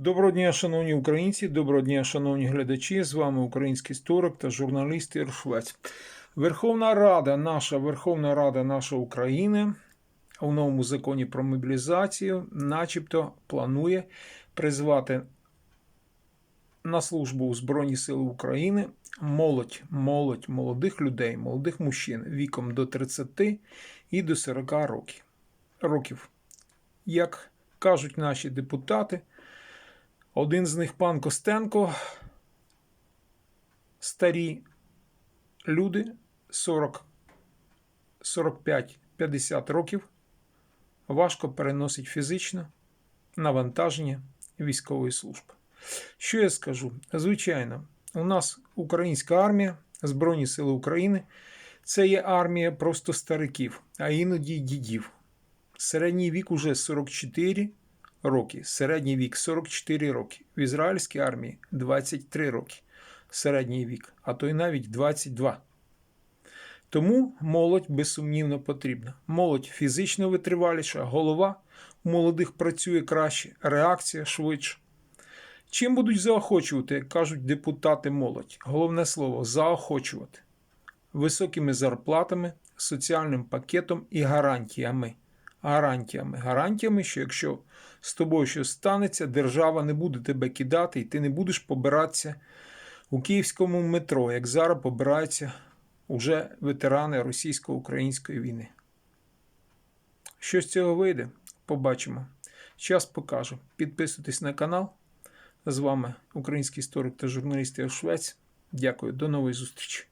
Доброго дня, шановні українці, доброго дня, шановні глядачі. З вами український історик та журналіст Ігор Швець. Верховна Рада, наша Верховна Рада, наша України у новому законі про мобілізацію, начебто, планує призвати на службу у Збройні Сили України молодь, молодь, молодих людей, молодих мужчин віком до 30 і до 40 років. років. Як кажуть наші депутати, один з них пан Костенко, старі люди 40, 45-50 років, важко переносить фізично навантаження військової служби. Що я скажу? Звичайно, у нас українська армія, Збройні Сили України це є армія просто стариків, а іноді дідів. Середній вік уже 44 роки. Середній вік 44 роки. В ізраїльській армії 23 роки. Середній вік, а то й навіть 22. Тому молодь безсумнівно потрібна. Молодь фізично витриваліша, голова у молодих працює краще, реакція швидше. Чим будуть заохочувати, як кажуть депутати молодь? Головне слово заохочувати високими зарплатами, соціальним пакетом і гарантіями. Гарантіями. Гарантіями, що якщо з тобою щось станеться, держава не буде тебе кидати, і ти не будеш побиратися у київському метро, як зараз побираються уже ветерани російсько-української війни. Що з цього вийде? Побачимо. Час покаже. Підписуйтесь на канал. З вами український історик та журналіст Швець. Дякую, до нової зустрічі.